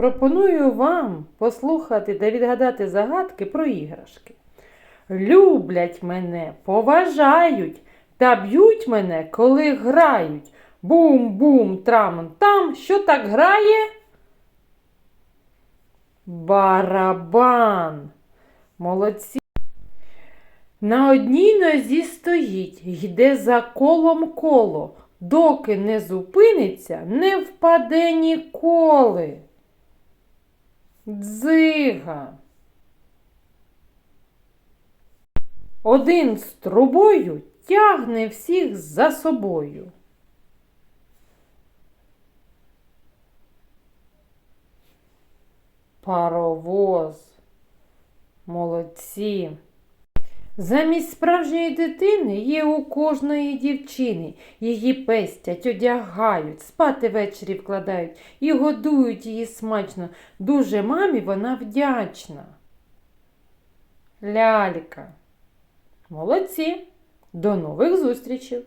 Пропоную вам послухати та відгадати загадки про іграшки. Люблять мене, поважають та б'ють мене, коли грають. Бум-бум, трам-там. Що так грає? Барабан. Молодці. На одній нозі стоїть, йде за колом коло, доки не зупиниться, не впаде ніколи. Дзига. Один з трубою тягне всіх за собою. Паровоз. Молодці. Замість справжньої дитини є у кожної дівчини. Її пестять, одягають, спати ввечері вкладають і годують її смачно. Дуже мамі вона вдячна. Лялька. Молодці. До нових зустрічей!